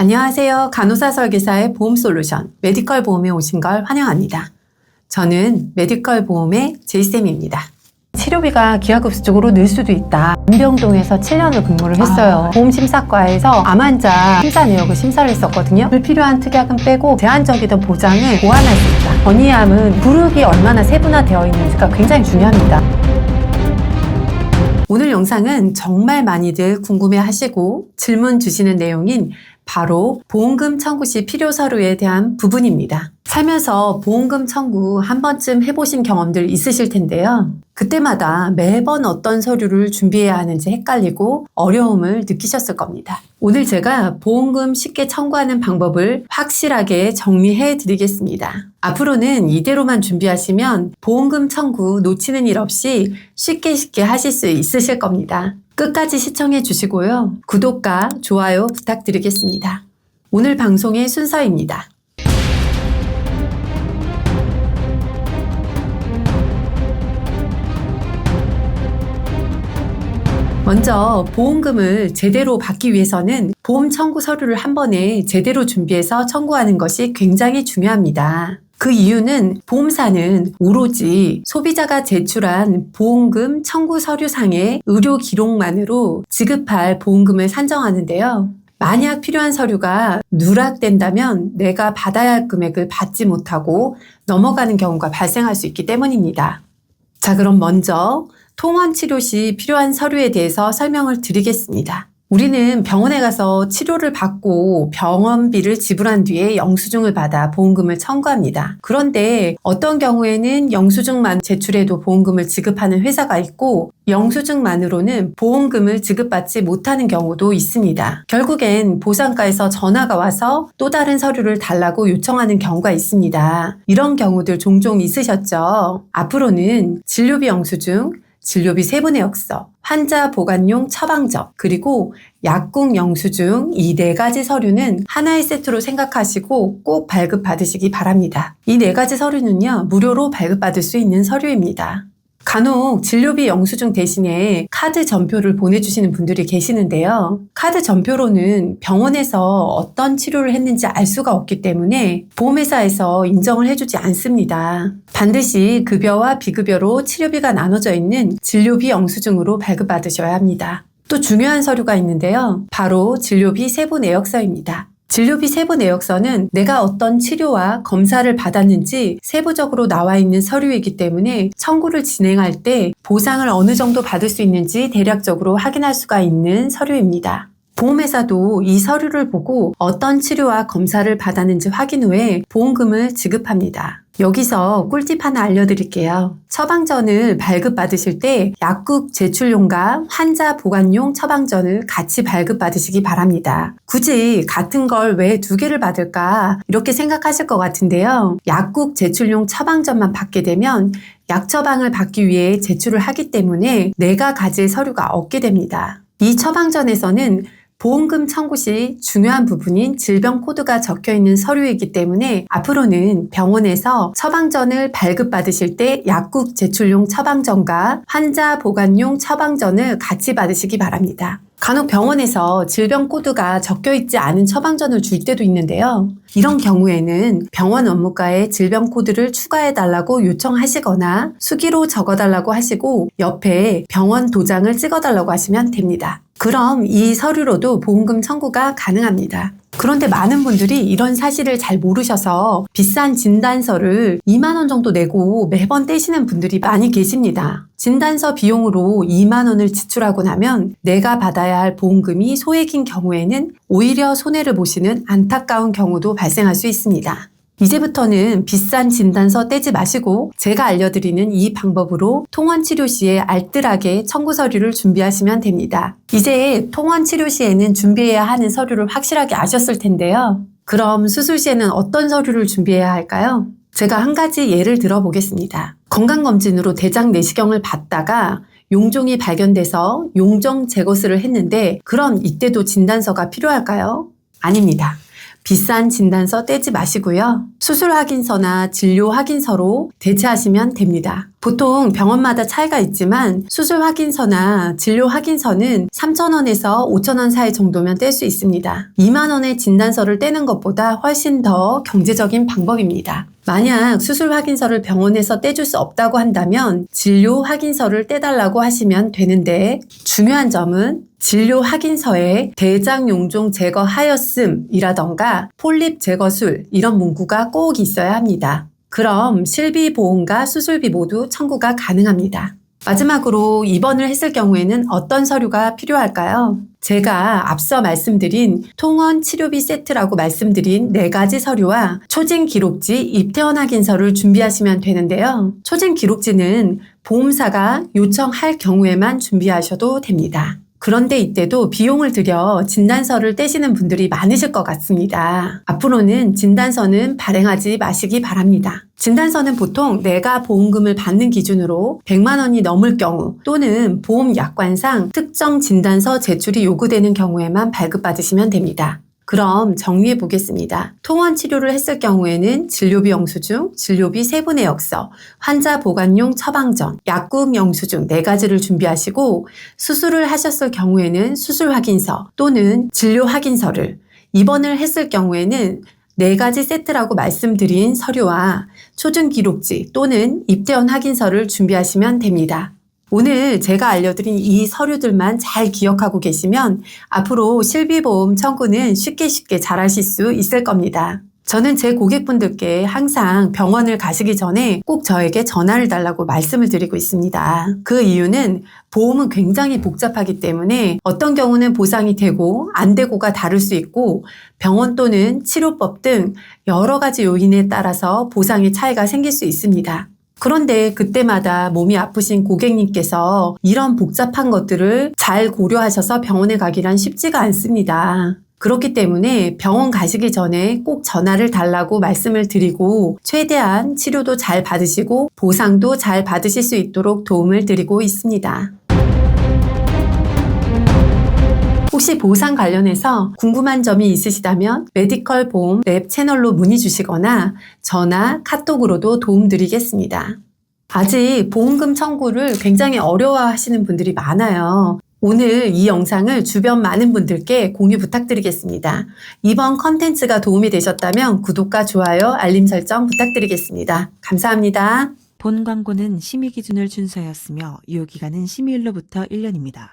안녕하세요. 간호사 설계사의 보험 솔루션 메디컬 보험에 오신 걸 환영합니다. 저는 메디컬 보험의 제이쌤입니다. 치료비가 기하급수적으로 늘 수도 있다. 안병동에서 7년을 근무를 했어요. 보험심사과에서 암 환자 심사 내역을 심사를 했었거든요. 불필요한 특약은 빼고 제한적이던 보장을 보완할 수 있다. 건의암은 그룹이 얼마나 세분화되어 있는지가 굉장히 중요합니다. 오늘 영상은 정말 많이들 궁금해 하시고 질문 주시는 내용인 바로 보험금 청구 시 필요 서류에 대한 부분입니다. 살면서 보험금 청구 한 번쯤 해보신 경험들 있으실 텐데요. 그때마다 매번 어떤 서류를 준비해야 하는지 헷갈리고 어려움을 느끼셨을 겁니다. 오늘 제가 보험금 쉽게 청구하는 방법을 확실하게 정리해 드리겠습니다. 앞으로는 이대로만 준비하시면 보험금 청구 놓치는 일 없이 쉽게 쉽게 하실 수 있으실 겁니다. 끝까지 시청해 주시고요. 구독과 좋아요 부탁드리겠습니다. 오늘 방송의 순서입니다. 먼저 보험금을 제대로 받기 위해서는 보험 청구 서류를 한 번에 제대로 준비해서 청구하는 것이 굉장히 중요합니다. 그 이유는 보험사는 오로지 소비자가 제출한 보험금 청구 서류상의 의료 기록만으로 지급할 보험금을 산정하는데요. 만약 필요한 서류가 누락된다면 내가 받아야 할 금액을 받지 못하고 넘어가는 경우가 발생할 수 있기 때문입니다. 자, 그럼 먼저 통원 치료 시 필요한 서류에 대해서 설명을 드리겠습니다. 우리는 병원에 가서 치료를 받고 병원비를 지불한 뒤에 영수증을 받아 보험금을 청구합니다. 그런데 어떤 경우에는 영수증만 제출해도 보험금을 지급하는 회사가 있고 영수증만으로는 보험금을 지급받지 못하는 경우도 있습니다. 결국엔 보상과에서 전화가 와서 또 다른 서류를 달라고 요청하는 경우가 있습니다. 이런 경우들 종종 있으셨죠? 앞으로는 진료비 영수증, 진료비 세분의 역서, 환자 보관용 처방전, 그리고 약국 영수증 이 네 가지 서류는 하나의 세트로 생각하시고 꼭 발급받으시기 바랍니다. 이 네 가지 서류는요, 무료로 발급받을 수 있는 서류입니다. 간혹 진료비 영수증 대신에 카드 전표를 보내주시는 분들이 계시는데요. 카드 전표로는 병원에서 어떤 치료를 했는지 알 수가 없기 때문에 보험회사에서 인정을 해주지 않습니다. 반드시 급여와 비급여로 치료비가 나눠져 있는 진료비 영수증으로 발급받으셔야 합니다. 또 중요한 서류가 있는데요. 바로 진료비 세부 내역서입니다. 진료비 세부 내역서는 내가 어떤 치료와 검사를 받았는지 세부적으로 나와 있는 서류이기 때문에 청구를 진행할 때 보상을 어느 정도 받을 수 있는지 대략적으로 확인할 수가 있는 서류입니다. 보험회사도 이 서류를 보고 어떤 치료와 검사를 받았는지 확인 후에 보험금을 지급합니다. 여기서 꿀팁 하나 알려드릴게요. 처방전을 발급받으실 때 약국 제출용과 환자 보관용 처방전을 같이 발급받으시기 바랍니다. 굳이 같은 걸 왜 두 개를 받을까? 이렇게 생각하실 것 같은데요. 약국 제출용 처방전만 받게 되면 약 처방을 받기 위해 제출을 하기 때문에 내가 가질 서류가 없게 됩니다. 이 처방전에서는 보험금 청구 시 중요한 부분인 질병 코드가 적혀 있는 서류이기 때문에 앞으로는 병원에서 처방전을 발급받으실 때 약국 제출용 처방전과 환자 보관용 처방전을 같이 받으시기 바랍니다. 간혹 병원에서 질병 코드가 적혀 있지 않은 처방전을 줄 때도 있는데요. 이런 경우에는 병원 업무과에 질병 코드를 추가해 달라고 요청하시거나 수기로 적어 달라고 하시고 옆에 병원 도장을 찍어 달라고 하시면 됩니다. 그럼 이 서류로도 보험금 청구가 가능합니다. 그런데 많은 분들이 이런 사실을 잘 모르셔서 비싼 진단서를 2만원 정도 내고 매번 떼시는 분들이 많이 계십니다. 진단서 비용으로 2만원을 지출하고 나면 내가 받아야 할 보험금이 소액인 경우에는 오히려 손해를 보시는 안타까운 경우도 발생할 수 있습니다. 이제부터는 비싼 진단서 떼지 마시고 제가 알려드리는 이 방법으로 통원 치료 시에 알뜰하게 청구 서류를 준비하시면 됩니다. 이제 통원 치료 시에는 준비해야 하는 서류를 확실하게 아셨을 텐데요. 그럼 수술 시에는 어떤 서류를 준비해야 할까요? 제가 한 가지 예를 들어 보겠습니다. 건강검진으로 대장 내시경을 받다가 용종이 발견돼서 용종 제거술을 했는데 그럼 이때도 진단서가 필요할까요? 아닙니다. 비싼 진단서 떼지 마시고요. 수술 확인서나 진료 확인서로 대체하시면 됩니다. 보통 병원마다 차이가 있지만 수술 확인서나 진료 확인서는 3,000원에서 5,000원 사이 정도면 뗄 수 있습니다. 2만 원의 진단서를 떼는 것보다 훨씬 더 경제적인 방법입니다. 만약 수술 확인서를 병원에서 떼줄 수 없다고 한다면 진료 확인서를 떼달라고 하시면 되는데 중요한 점은 진료 확인서에 대장 용종 제거하였음이라던가 폴립 제거술 이런 문구가 꼭 있어야 합니다. 그럼 실비 보험과 수술비 모두 청구가 가능합니다. 마지막으로 입원을 했을 경우에는 어떤 서류가 필요할까요? 제가 앞서 말씀드린 통원 치료비 세트라고 말씀드린 네 가지 서류와 초진 기록지 입퇴원 확인서를 준비하시면 되는데요. 초진 기록지는 보험사가 요청할 경우에만 준비하셔도 됩니다. 그런데 이때도 비용을 들여 진단서를 떼시는 분들이 많으실 것 같습니다. 앞으로는 진단서는 발행하지 마시기 바랍니다. 진단서는 보통 내가 보험금을 받는 기준으로 100만 원이 넘을 경우 또는 보험 약관상 특정 진단서 제출이 요구되는 경우에만 발급받으시면 됩니다. 그럼 정리해 보겠습니다. 통원 치료를 했을 경우에는 진료비 영수증, 진료비 세분의 역서, 환자 보관용 처방전, 약국 영수증 네 가지를 준비하시고 수술을 하셨을 경우에는 수술 확인서 또는 진료 확인서를 입원을 했을 경우에는 네 가지 세트라고 말씀드린 서류와 초준 기록지 또는 입대원 확인서를 준비하시면 됩니다. 오늘 제가 알려드린 이 서류들만 잘 기억하고 계시면 앞으로 실비보험 청구는 쉽게 쉽게 잘 하실 수 있을 겁니다. 저는 제 고객분들께 항상 병원을 가시기 전에 꼭 저에게 전화를 달라고 말씀을 드리고 있습니다. 그 이유는 보험은 굉장히 복잡하기 때문에 어떤 경우는 보상이 되고 안 되고가 다를 수 있고 병원 또는 치료법 등 여러 가지 요인에 따라서 보상의 차이가 생길 수 있습니다. 그런데 그때마다 몸이 아프신 고객님께서 이런 복잡한 것들을 잘 고려하셔서 병원에 가기란 쉽지가 않습니다. 그렇기 때문에 병원 가시기 전에 꼭 전화를 달라고 말씀을 드리고 최대한 치료도 잘 받으시고 보상도 잘 받으실 수 있도록 도움을 드리고 있습니다. 혹시 보상 관련해서 궁금한 점이 있으시다면 메디컬 보험 랩 채널로 문의 주시거나 전화, 카톡으로도 도움드리겠습니다. 아직 보험금 청구를 굉장히 어려워하시는 분들이 많아요. 오늘 이 영상을 주변 많은 분들께 공유 부탁드리겠습니다. 이번 컨텐츠가 도움이 되셨다면 구독과 좋아요, 알림 설정 부탁드리겠습니다. 감사합니다. 본 광고는 심의 기준을 준수하였으며 유효기간은 심의일로부터 1년입니다.